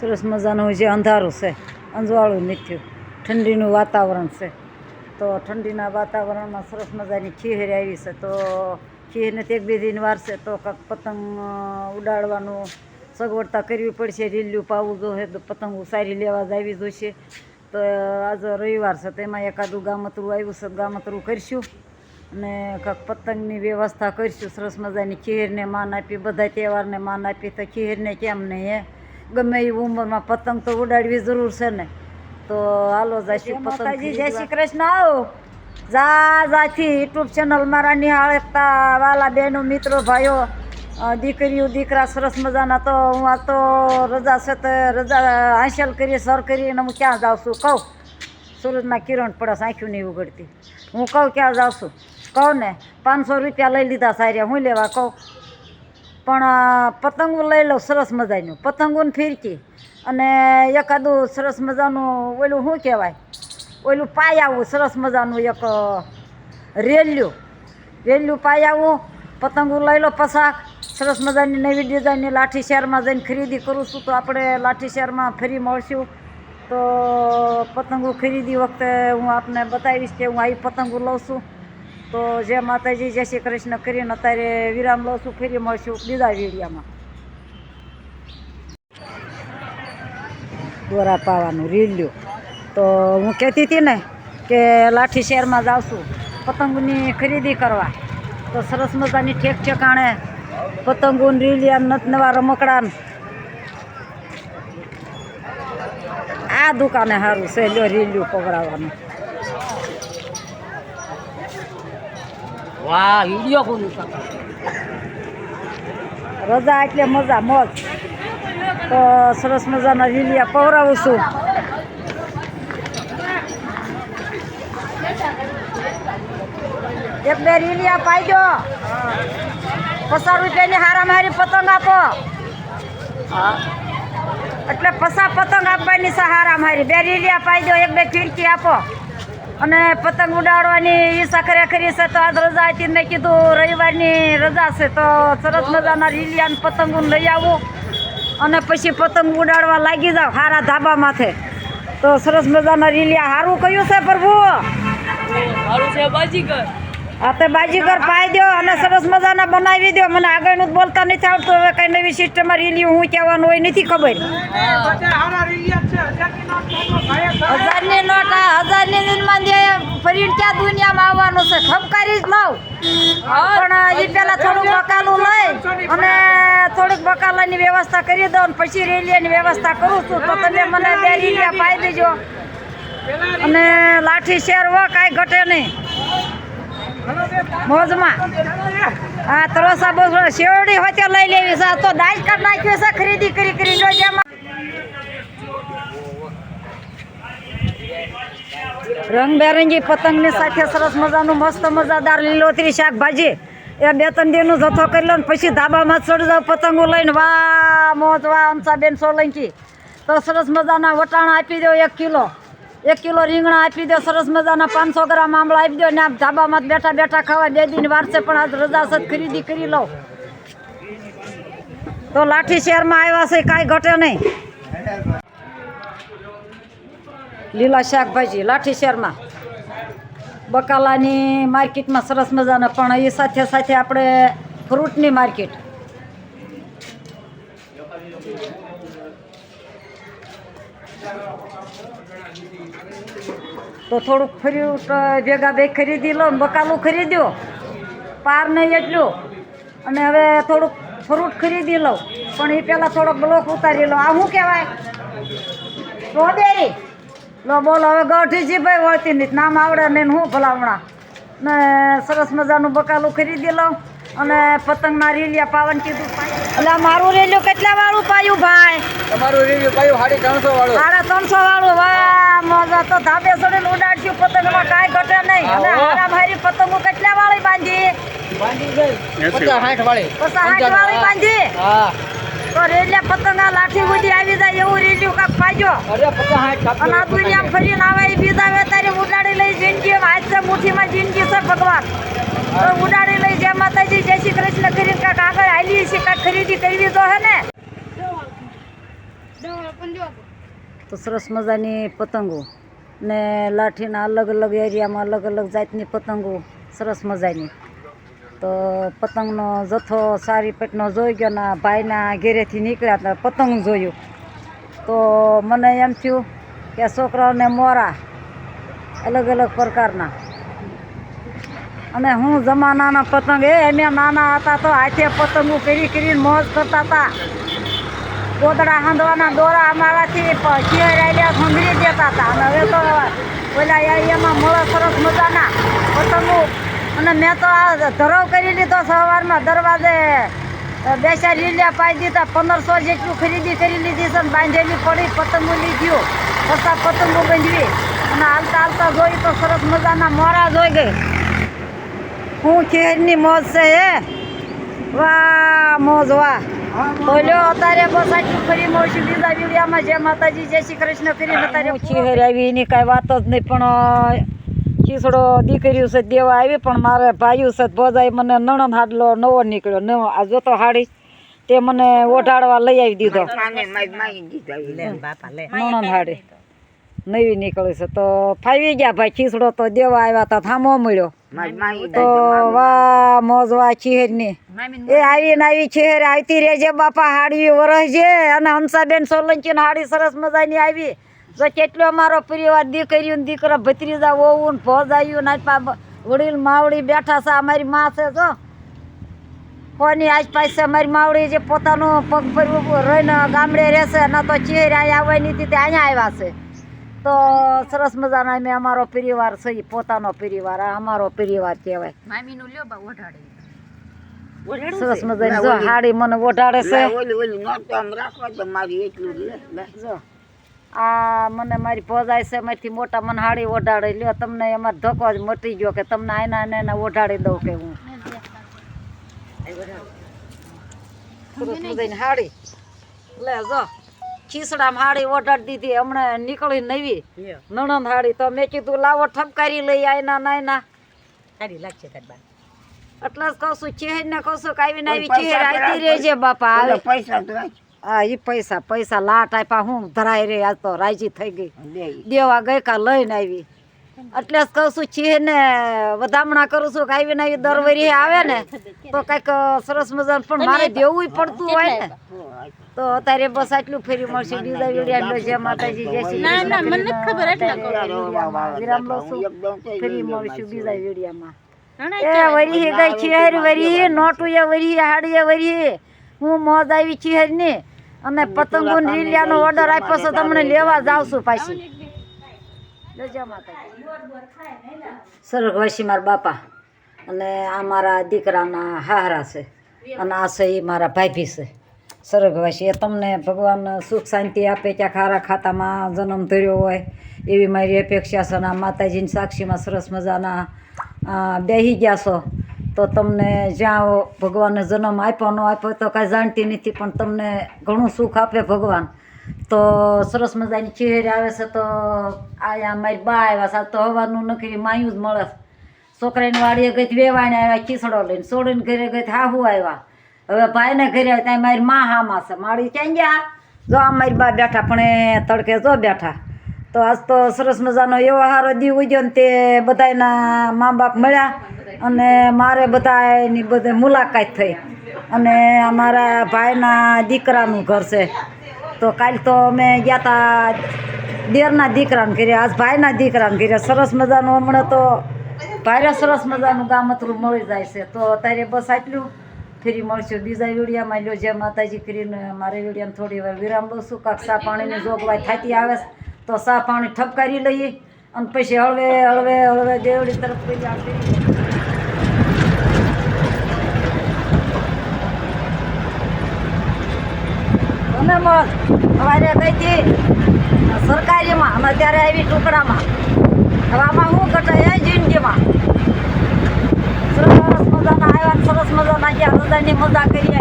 સરસ મજાનું જે અંધારું છે, અંજવાળું નથી ઠંડીનું વાતાવરણ છે. તો ઠંડીના વાતાવરણમાં સરસ મજાની ખીર આવી છે. તો ખીરને તે બે દિન વાર છે, તો કાંક પતંગ ઉડાડવાનું સગવડતા કરવી પડશે રીલ્યું પાવું જોઈએ તો પતંગ ઉસારી લેવા જ આવી જોઈશે તો આજે રવિવાર છે તેમાં એકાદું ગામતરું આવ્યું છે ગામતરું કરીશું. અને કાંક પતંગની વ્યવસ્થા કરીશું, સરસ મજાની ખીરને માન આપી, બધા તહેવારને માન આપી, તો ખીરને કેમ નહીં, હે? ગમે એવી ઉંમરમાં પતંગ તો ઉડાડવી જરૂર છે ને. તો હાલો જઈશું પતંગજી જય શ્રી કૃષ્ણ આવો. જા જાથી યુટ્યુબ ચેનલ મારા નિહાળતા વાલા બહેનો મિત્રો ભાઈઓ. દીકરીઓ દીકરા સરસ મજાના. તો હું આ તો રજા છે તો રજા હાંસલ કરીએ સર કરીને હું ક્યાં જાઉં છું? કહું. સૂરજના કિરણ પડે આંખ્યું નહીં ઉગડતી હું કહું ક્યાં જાઉં છું? કહું ને પાંચસો રૂપિયા લઈ લીધા સાર્યા હું લેવા? કહું. પણ પતંગો લઈ લઉં, સરસ મજાનું. પતંગોને ફિરકી અને એકાદું સરસ મજાનું ઓલું શું કહેવાય? ઓલું પાયાવું, સરસ મજાનું એક રેલ્યું. રેલ્યું પાયાવું, પતંગો લઈ લો પસાક સરસ મજાની નવી ડિઝાઇનની લાઠી શહેરમાં જઈને ખરીદી કરું છું તો આપણે લાઠી શહેરમાં ફરી મળશું. તો પતંગો ખરીદી વખતે હું આપને બતાવીશ કે હું આવી પતંગો લઉં છું. તો જય માતાજી, જય શ્રી કૃષ્ણ કરીને અત્યારે વિરામ લઉં છું, ફરી મળશું બીજા વિડીયામાં. દોરા પાવાનું રીલ્યું તો હું કહેતી હતી ને કે લાઠી શહેરમાં જાઉં છું, પતંગની ખરીદી કરવા. તો સરસ મજાની ઠેક ઠેકાણે પતંગો રીલિયા નત નવા રમકડા. આ દુકાને સારું લ્યો રીલ્યું પકડાવવાનું વાહ, વીડિયો કોણ રજા એટલે મજા, મોજ. તો સરસ મજાના લીલિયા પવરાવું છું. એક બે રીલિયા પાઈ દો. પચાસ રૂપિયાની હારા મારી પતંગ આપો. એટલે પસા પતંગ આપવાની છે હારામાં હારી બે રીલિયા પાઈ દો, એક બે ફીરકી આપો. અને પતંગ ઉડાડવાની ઈચ્છા ખરે ખરી છે તો આજ રજા હતી મેં કીધું રવિવારની રજા છે તો સરસ મજાના રીલિયા પતંગો લઈ આવું. અને પછી પતંગ ઉડાડવા લાગી જાવ સારા ધાબા માથે. તો સરસ મજાના રીલિયા સારું કયું છે પ્રભુ? મારું છે બાજીગર. આ તો બાજીગર પાઈ દો અને સરસ મજાના બનાવી દો. મને આગળનું જ બોલતા નથી આવડતું હવે કઈ નવી સિસ્ટમમાં રીલી હું કહેવાનું હોય નથી ખબર. હજારની નોટ હજારની દે ફરીને ક્યાં દુનિયામાં આવવાનું છે. ખબકારી જ લાવ પણ એ પેલા થોડુંક બકાલું લઈ અને થોડીક બકાલાની વ્યવસ્થા કરી દો અને પછી રેલિયાની વ્યવસ્થા કરું છું. તો તમે મને બે રેલિયા પાઈ દેજો. અને લાઠી શેર હો કાંઈ ઘટે નહીં. મોજમાં. હા તરોસા બોસ શેવડી હોય તે લઈ લેવી છે. તો દાજ કાઢ નાખ્યું છે ખરીદી કરી કરી. જેમાં રંગબેરંગી પતંગની સાથે સરસ મજાનું મસ્ત મજાદાર લીલોતરી શાકભાજી. એ બે ત્રણ દિનનું જથ્થો કરી લો ને પછી ધાબામાં ચડી જાવ પતંગો લઈને. વાહ, મોજ, વાહ અંસાબેન સોલંકી. તો સરસ મજાના વટાણા આપી દો એક કિલો. એક કિલો રીંગણા આપી દો સરસ મજાના પાંચસો ગ્રામ આંબળા આપી દો ને આમ ધાબામાં બેઠા બેઠા ખાવા બે દિન વારસે પણ આજ રજા છે, ખરીદી કરી લો તો લાઠી શહેરમાં આવ્યા છે, કાંઈ ઘટે નહીં. લીલા શાકભાજી, લાઠી શહેરમાં બકાલાની માર્કેટમાં સરસ મજાના પણ એ સાથે સાથે આપણે ફ્રૂટની માર્કેટ. તો થોડુંક ફ્રૂટ ભેગા બે ખરીદી લો બકાલું ખરીદ્યો. પાર નહીં એટલું. અને હવે થોડુંક ફ્રૂટ ખરીદી લઉં. પણ એ પહેલાં થોડોક બ્લોક ઉતારી લો. આ શું કહેવાય? સ્ટ્રોબેરી. લો બોલો હવે ગૌઠીજી ભાઈ વળતી નહીં નામ આવડે ને હું ભલામણા? ને સરસ મજાનું બકાલું ખરીદી લઉં અને પતંગના રેલિયા પાવન કીધું એટલે મારું રેલિયું કેટલા વાળું પાયું ભાઈ? તમારું રેલિયું પાયું સાડી ત્રણસો વાળું. સાડા ત્રણસો વાળું વાહ મજા તો ધાબે ચડીને ઉડાડશું પતંગમાં કાંઈ ઘટે નહીં અને. હારા ભારી પતંગો કેટલા વાળી બાંધી? બાંધી પચાસ સાઠ વાળી. પચાસ સાઠ વાળી બાંધી? હા. તો રેલિયા પતંગા લાઠી બુધી આવી જાય એવું રેલિયું કાંક પાજો અને આ દુનિયા ફરીને આવે એ બીજા વેતારી ઉડાડી લઈ જિંદગી હાથ છે મુઠ્ઠીમાં જિંદગી છે ભગવાન. તો ઉડાડી લઈ જય માતાજી જય શ્રી કૃષ્ણ કરીને કાંક આગળ હાલીએ છે કાંઈક ખરીદી કરવી તો હે ને? તો સરસ મજાની પતંગો ને લાઠીના અલગ અલગ એરિયામાં અલગ અલગ જાતની પતંગો. સરસ મજાની. તો પતંગનો જથ્થો સારી પેટનો જોઈ ગયો ને ભાઈના ઘેરેથી નીકળ્યા તો પતંગ જોયું. તો મને એમ થયું કે છોકરાઓને મોરા, અલગ અલગ પ્રકારના. અને હું જમાનાના પતંગ, એ એને નાના હતા તો હાથે પતંગો કરી કરીને મોજ કરતા હતા. ગોદડા હાંધવાના દોરા અમારાથી ચિહરાયેલા ખંભરી દેતા હતા. અને હવે તો પેલા એરિયામાં મોડા સરસ મજાના પતંગો અને મેં તો આ ધરાવ કરી લીધો સવારમાં દરવાજે. બેસા લીલિયા પાઈ દીધા પંદરસો જેટલું ખરીદી કરી લીધી છે બાંધેલી પડી પતંગો લીધ્યું પચાસ પતંગો બાંધવી. અને હાલતા હાલતા જોઈ તો સરસ મજાના મોરા જોઈ ગઈ. હું ખેરની મોજ છે હે? વાહ મોજ વાહ. બોલ્યો અત્યારે બસ આટલું ફરી મળશું બીજા વિડીયામાં. જય માતાજી જય શ્રી કૃષ્ણ. કરીને અત્યારે ખેર આવી એની કાંઈ વાત જ નહીં પણ ખીસડો દીકરીઓ છે દેવા આવી પણ મારે ભાઈઓ છે ભોજાઈ મને નણંદ હાડલો નવો નીકળ્યો નવો. આ જોતો હાડી તે મને ઓઢાડવા લઈ આવી દીધો. નણંદ હાડી. નવી નીકળી છે. તો ફાવી ગયા ભાઈ ખીસડો તો દેવા આવ્યા તા થામો મળ્યો. તો વા મોજ વાહની એ આવીને આવી ચહેર આવતી રહેજે બાપા હાડવી વરસ છે અને હંસાબેન સોલંકી હાડી સરસ મજાની આવી. જો કેટલો અમારો પરિવાર દીકરીઓ દીકરા ભત્રીજા હોવું ને ભોજ આવ્યું ને વડીલ માવડી બેઠા છે અમારી માં છે જો. કોની આસપાસ છે અમારી માવડી જે પોતાનું પગ પર રહીને ગામડે રહેશે ના તો ચેર અહીંયા આવવાની હતી તે અહીંયા આવ્યા છે. તો સરસ મજાના અમે અમારો પરિવાર છે પોતાનો પરિવાર આ અમારો પરિવાર કહેવાય. મામીનું લ્યો બા ઓઢાડે. સરસ મજાની જો હાડી મને ઓઢાડે છે. જો. આ મને મારી ભોજાય છે એમાંથી મોટા મને હાડી ઓઢાડી. લ્યો તમને એમાં ધક્કો જ મટી ગયો કે તમને આના ને એના ઓઢાડી દઉં કે હું. હાડી લે જો. ખીસડામાં હાડી ઓઢાડી દીધી. હમણાં નીકળી નવી. નણંદ હાડી તો મેં કીધું લાવો ઠપકારી લઈ આયના નાયના સારી લાગશે તાર એટલે જ કહું છું ચહેર ને કહું છું કે આવીને આવી ચહેર આવતી રહેજે બાપા આવે. હા એ પૈસા પૈસા લાટ આપ્યા હું ધરાય રે આજ તો રાજી થઈ ગઈ. દેવા ગઈ કા લઈને આવી. એટલે જ કહું છું છીએ ને વધામણા કરું છું કે આવીને આવી દર વરી આવે ને તો કંઈક સરસ મજાનું પણ મારે દેવું પડતું હોય ને. તો અત્યારે બસ આટલું ફેરી મળશે. બીજા વીડિયો જય માતાજી જય શ્રી ના, ના, મને ખબર એટલે વિરામ લઉં છું. ફેરી મળશું બીજા વિડીયોમાં. એ વરી ગઈ છે વરી નોટું એ વરી હાડી એ વરી હું મોજ આવી ચિહર ને. અને પતંગો રીલિયાનો ઓર્ડર આપ્યો છે તમને લેવા જાવ છું પાછી. સ્વર્ગવાસી મારા બાપા અને આ મારા દીકરાના હાહરા છે અને આ છે એ મારા ભાભી છે. સ્વર્ગવાસી એ તમને ભગવાન સુખ શાંતિ આપે ક્યાંક ખારા ખાતામાં જન્મ ધર્યો હોય એવી મારી અપેક્ષા છે અને આ માતાજીની સાક્ષીમાં સરસ મજાના બેહી ગયા છો. તો તમને જ્યાં ભગવાને જન્મ આપ્યો, ન આપ્યો, તો કાંઈ જાણતી નથી, પણ તમને ઘણું સુખ આપે ભગવાન. તો સરસ મજાની ચહેર આવે છે, તો આયા મારી બા આવ્યા છે તો હવાનું નકરી માયું જ મળે છોકરાની વાડીએ ગઈ વેવાઈને આવ્યા ખીસડો લઈને, સોડીને ઘરે ગઈ હાહુ આવ્યા હવે ભાઈને ઘરે આવ્યા ત્યાં મારી મા હામાં છે. મારી ક્યાં ગયા? જો આ મારી બા બેઠા, પણ એ તડકે જો બેઠા. તો આજ તો સરસ મજાનો એવો હારો દી ઉગ્યો ને તે બધાયના મા બાપ મળ્યા. અને મારે બધાની બધે મુલાકાત થઈ. અને અમારા ભાઈના દીકરાનું ઘર છે. તો કાલ તો અમે ગયા હતા દેરના દીકરાને ઘરે. આજ ભાઈના દીકરાને ઘરે. સરસ મજાનું હમણાં તો ભારે સરસ મજાનું ગામતરું મળી જાય છે. તો અત્યારે બસ આટલું. ફરી મળશું બીજા વિડીયામાં. લ્યો જે માતાજી કરીને મારે વિડીયાને થોડી વાર વિરામ લઉં છું. કાંક સા પાણીની જોગવાઈ થતી આવે તો સા પાણી ઠપકારી લઈએ. અને પછી હળવે હળવે હળવે દેવડી તરફ કોઈ આવતી અને મત સવારે ગઈ સરકારીમાં અને ત્યારે આવી ટુકડામાં. હવે આમાં શું ઘટે એ જિંદગીમાં. સરસ મજાના આવ્યા સરસ મજાના ગયા, રજાની મજા કરી